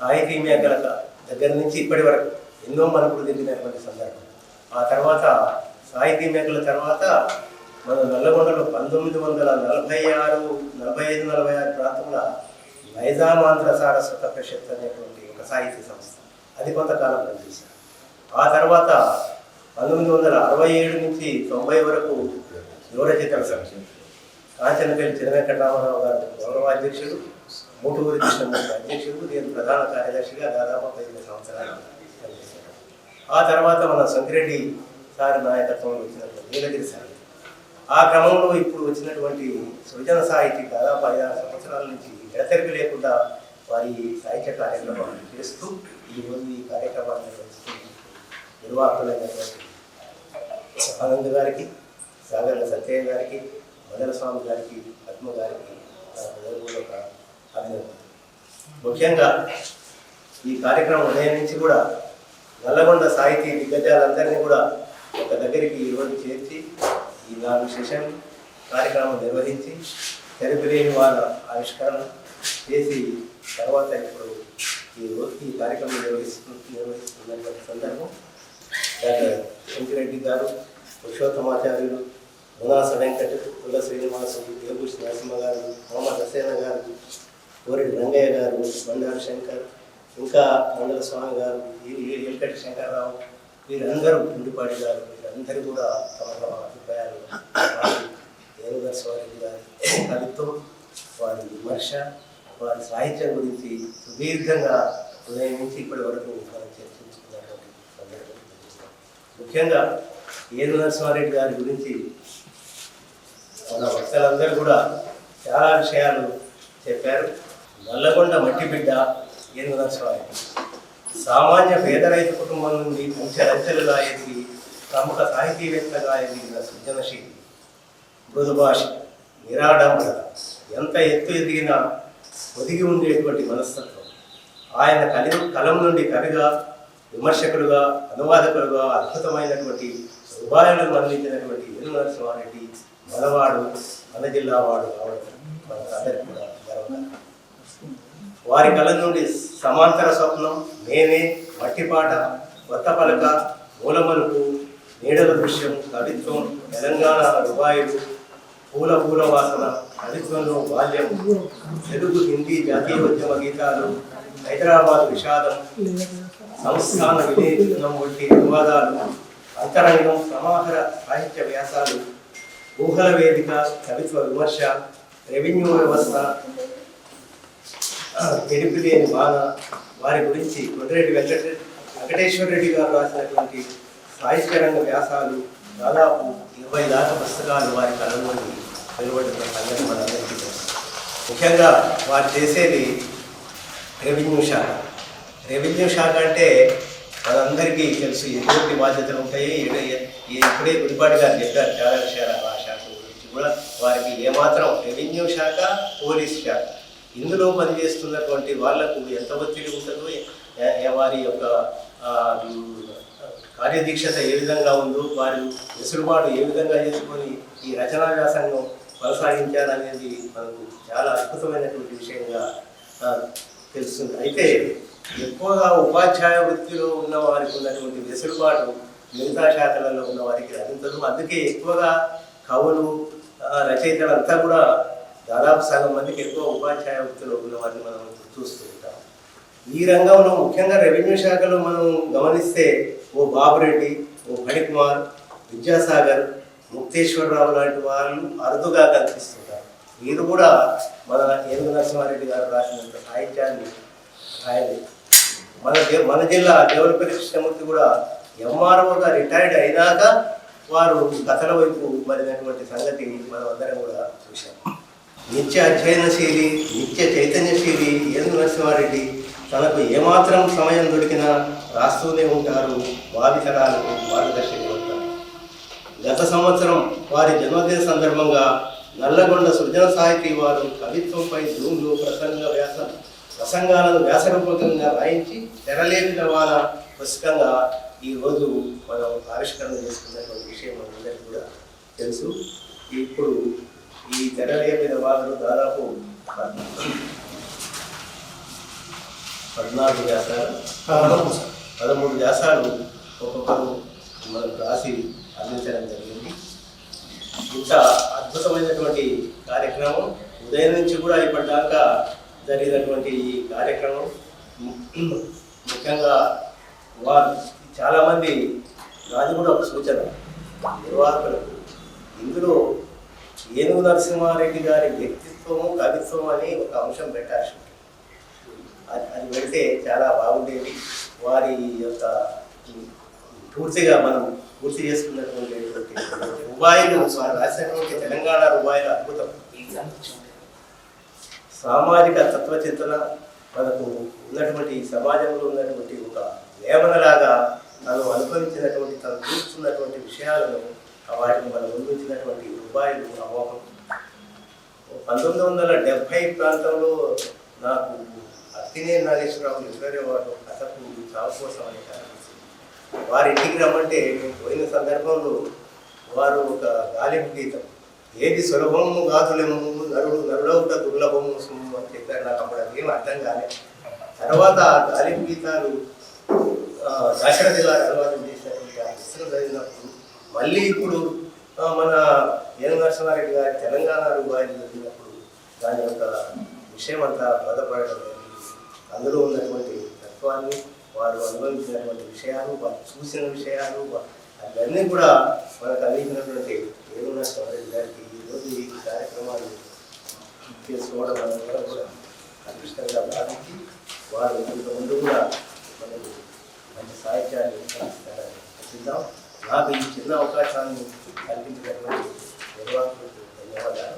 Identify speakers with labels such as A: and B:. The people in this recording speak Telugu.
A: సాహితీ మేకల దగ్గర నుంచి ఇప్పటి వరకు ఎన్నో మలుపులు తిరిగినటువంటి సందర్భం. ఆ తర్వాత సాహితీ మేకల తర్వాత మన నల్లగొండలో పంతొమ్మిది వందల నలభై ఆరు నలభై ఐదు నలభై ఆరు ప్రాంతంలో నైజామాంధ్ర సారస్వత పరిషత్ అనేటువంటి ఒక సాహిత్య సంస్థ. అది కొంతకాలం పనిచేశారు. ఆ తర్వాత పంతొమ్మిది వందల అరవై ఏడు నుంచి తొంభై వరకు దూరచిత్ర సంస్థ కాంచనపల్లి చిరవెంకటరామారావు గారు గౌరవ అధ్యక్షుడు మూటూరి కృష్ణమూర్తి అధ్యక్షుడు నేను ప్రధాన కార్యదర్శిగా దాదాపు పదిహేను సంవత్సరాలు పనిచేశాను. ఆ తర్వాత మన సంకిరెడ్డి సార్ నాయకత్వంలో వచ్చినటువంటి నీలగిరి సార్. ఆ క్రమంలో ఇప్పుడు వచ్చినటువంటి సృజన సాహితీ దాదాపు ఐదారు సంవత్సరాల నుంచి ఎడతెరిపి లేకుండా వారి సాహిత్య కార్యక్రమాలు చేస్తూ ఈ రోజు ఈ కార్యక్రమాన్ని నిర్వహిస్తూ నిర్వాహకులైనటువంటి ఆనంద్ గారికి సాగర్ల సత్యయ్య గారికి స్వామి గారికి పద్మ గారికి ఒక అభినందన. ముఖ్యంగా ఈ కార్యక్రమం ఉదయం నుంచి కూడా నల్లగొండ సాహితీ దిగ్గజాలందరినీ కూడా ఒక దగ్గరికి ఈరోజు చేర్చి ఈ నాలుగు సెషన్ కార్యక్రమం నిర్వహించి తెలిపిలేని వాళ్ళ ఆవిష్కరణ చేసి తర్వాత ఇప్పుడు ఈ రోజు ఈ కార్యక్రమం నిర్వహిస్తు నిర్వహిస్తున్నటువంటి సందర్భం. డాక్టర్ వెంకరెడ్డి గారు పురుషోత్తమాచార్యులు గుణాస వెంకట కుల శ్రీనివాసులు దేవభూష్ నరసింహ గారు మొహమ్మద్ హసేన గారు కోరెడ్డి రంగయ్య గారు బండారు శంకర్ ఇంకా మండల స్వామి గారు వెంకట శంకరరావు శంకర్రావు వీరందరూ గుండిపాడి గారు వీరందరూ కూడా తమ తమ అభిప్రాయాలు వారి స్వామి గారి కవిత్వం వారి విమర్శ వారి సాహిత్యం గురించి సుదీర్ఘంగా ఉదయం నుంచి ఇప్పటి వరకు మనం చర్చించుకున్నటువంటి సందర్భం. ముఖ్యంగా ఏను నరసింహారెడ్డి గారి గురించి మన వక్తలందరూ కూడా చాలా విషయాలు చెప్పారు. నల్లగొండ మట్టి బిడ్డ ఏను స్వామి. సామాన్య పేద రైతు కుటుంబం నుండి అంచెలంచెలుగా ఎదిగి ప్రముఖ సాహితీవేత్తగా ఎదిగిన సృజనశీలి మృదుభాష నిరాడంబర ఎంత ఎత్తు ఎదిగినా ఒదిగి ఉండేటువంటి మనస్తత్వం. ఆయన కలి కలం నుండి కవిగా విమర్శకులుగా అనువాదకులుగా అద్భుతమైనటువంటి ఉపాయాలను అందించినటువంటి ఎను నరసింహారెడ్డి మనవాడు మన జిల్లా వాడు కావడం కూడా వారి కళ నుండి సమాంతర స్వప్నం నేనే మట్టిపాట కొత్త పలక మూలమలుపు నీడల దృశ్యం కవిత్వం తెలంగాణ రుబాయిలు పూల పూల వాసన కవిత్వంలో బాల్యం తెలుగు హిందీ జాతీయోద్యమ గీతాలు హైదరాబాద్ విషాదం సంస్థాన విలేచనం వంటి అనువాదాలు అంతరంగం సమాహార సాహిత్య వ్యాసాలు ఊహల వేదిక కవిత్వ విమర్శ రెవెన్యూ వ్యవస్థ తెలుపు లేని బాధ వారి గురించి కొండ్రెడ్డి వెంకట వెంకటేశ్వర రెడ్డి గారు రాసినటువంటి సాహిత్య రంగ వ్యాసాలు దాదాపు ఇరవై దాకా పుస్తకాలు వారి కళలోని వెలువడిన సంగతి మనందరికీ ముఖ్యంగా వారు చేసేది రెవెన్యూ శాఖ. రెవెన్యూ శాఖ అంటే మనందరికీ తెలుసు ఎటువంటి బాధ్యతలు ఉంటాయి. ఇప్పుడే గుడిపాటి గారు చెప్పారు చాలా విషయాలు ఆ శాఖ గురించి కూడా. వారికి ఏమాత్రం రెవెన్యూ శాఖ పోలీస్ శాఖ. ఇందులో పనిచేస్తున్నటువంటి వాళ్ళకు ఎంత ఒత్తిడి ఉంటుందో వారి యొక్క కార్యదీక్షత ఏ విధంగా ఉందో వారి వెసులుబాటు ఏ విధంగా చేసుకొని ఈ రచనా వ్యాసంగం కొనసాగించారనేది మనకు చాలా అద్భుతమైనటువంటి విషయంగా తెలుస్తుంది. అయితే ఎక్కువగా ఉపాధ్యాయ వృత్తిలో ఉన్న వారికి ఉన్నటువంటి వెసులుబాటు మిగతా శాఖలలో ఉన్న వారికి లభించదు. అందుకే ఎక్కువగా కవులు రచయితలు అంతా కూడా దాదాపు సగం మందికి ఎక్కువ ఉపాధ్యాయ వృత్తిలో ఉన్న వారిని మనం చూస్తూ ఉంటాం. ఈ రంగంలో ముఖ్యంగా రెవెన్యూ శాఖలో మనం గమనిస్తే ఓ బాబురెడ్డి ఓ ఫణికుమార్ విద్యాసాగర్ ముక్తేశ్వరరావు లాంటి వాళ్ళు అరుదుగా కనిపిస్తుంటారు. వీరు కూడా మన ఏనుగు నరసింహారెడ్డి గారు రాసినంత సాహిత్యాన్ని రాయలేదు. మన మన జిల్లా దేవరపల్లి కృష్ణమూర్తి కూడా ఎంఆర్ఓగా రిటైర్డ్ అయినాక వారు కథల వైపు మరినటువంటి సంగతి మనం అందరం కూడా చూసాం నిత్య అధ్యయనశీలి నిత్య చైతన్యశీలి ఏను నరసింహారెడ్డి తనకు ఏమాత్రం సమయం దొరికినా రాస్తూనే ఉంటారు భావితరాలకు మార్గదర్శకం అవుతారు గత సంవత్సరం వారి జన్మదిన సందర్భంగా నల్లగొండ సృజన సాహితీ వారు కవిత్వంపై జూన్లో ప్రసంగ వ్యాసం ప్రసంగాలను వ్యాసరూపకంగా రాయించి తెరలేని తర్వాత పుస్తకంగా ఈ రోజు మనం ఆవిష్కరణ చేసుకున్నటువంటి విషయం మనందరికీ కూడా తెలుసు. ఇప్పుడు ఈ తెరలేని రవాణాలు దాదాపు పద్నాలుగు వ్యాసాలు
B: పదమూడు
A: పదమూడు వ్యాసాలు ఒక్కొక్కరు మనకు రాసి అందించడం జరిగింది. ఇంత అద్భుతమైనటువంటి కార్యక్రమం ఉదయం నుంచి కూడా ఇప్పటిదాకా జరిగినటువంటి ఈ కార్యక్రమం ముఖ్యంగా వారు చాలామంది నాది కూడా ఒక సూచన నిర్వాహకులకు ఇందులో ఏనుగు నరసింహారెడ్డి గారి వ్యక్తిత్వము కవిత్వం అని ఒక అంశం పెట్టాల్సి అది అది పెడితే చాలా బాగుండేది. వారి యొక్క పూర్తిగా మనం పూర్తి చేసుకున్నటువంటి రూపాయలు రాసినటువంటి తెలంగాణ రూపాయలు అద్భుతం. సామాజిక తత్వచింతన మనకు ఉన్నటువంటి సమాజంలో ఉన్నటువంటి ఒక వేమనలాగా తను అనుభవించినటువంటి తను చూస్తున్నటువంటి విషయాలను వాటిని మనం ముందుంచినటువంటి రూపాయలు అమోఘం పంతొమ్మిది వందల డెబ్భై ప్రాంతంలో నాకు అక్కినే నాగేశ్వరరావు లిటరీ వారు కథకు చావు కోసం అనే వారి ఇంటికి రమ్మంటే నేను పోయిన సందర్భంలో వారు ఒక గాలింపు గీతం ఏది సులభము గాతులేము నరుడు నరుడవుట దుర్లభము సుము అని చెప్పారు. నాకు అప్పుడు అది ఏం అర్థం కాలేదు తర్వాత గాలి గీతాలు దశరథి గారు అనువాదం చేసినటువంటి ఆ పుస్తకం చదివినప్పుడు మళ్ళీ ఇప్పుడు మన ఏను నరసింహారెడ్డి గారి తెలంగాణ రూపాయలు చదివినప్పుడు దాని యొక్క విషయం అంతా బాధపడడం అందులో ఉన్నటువంటి తత్వాన్ని వారు అనుభవించినటువంటి విషయాలు వారు చూసిన విషయాలు అవన్నీ కూడా మనకు అందించినటువంటి ఏను నరసింహారెడ్డి గారికి ఈరోజు ఈ కార్యక్రమాలు చేసుకోవడం వల్ల కూడా అదృష్టంగా భావించి వారు ఇంత ముందు కూడా మనకు మంచి సాహిత్యాన్ని అందిస్తారని ఆశిద్దాం. నాకు ఈ చిన్న అవకాశాన్ని కల్పించినటువంటి నిర్వాహకులకు ధన్యవాదాలు.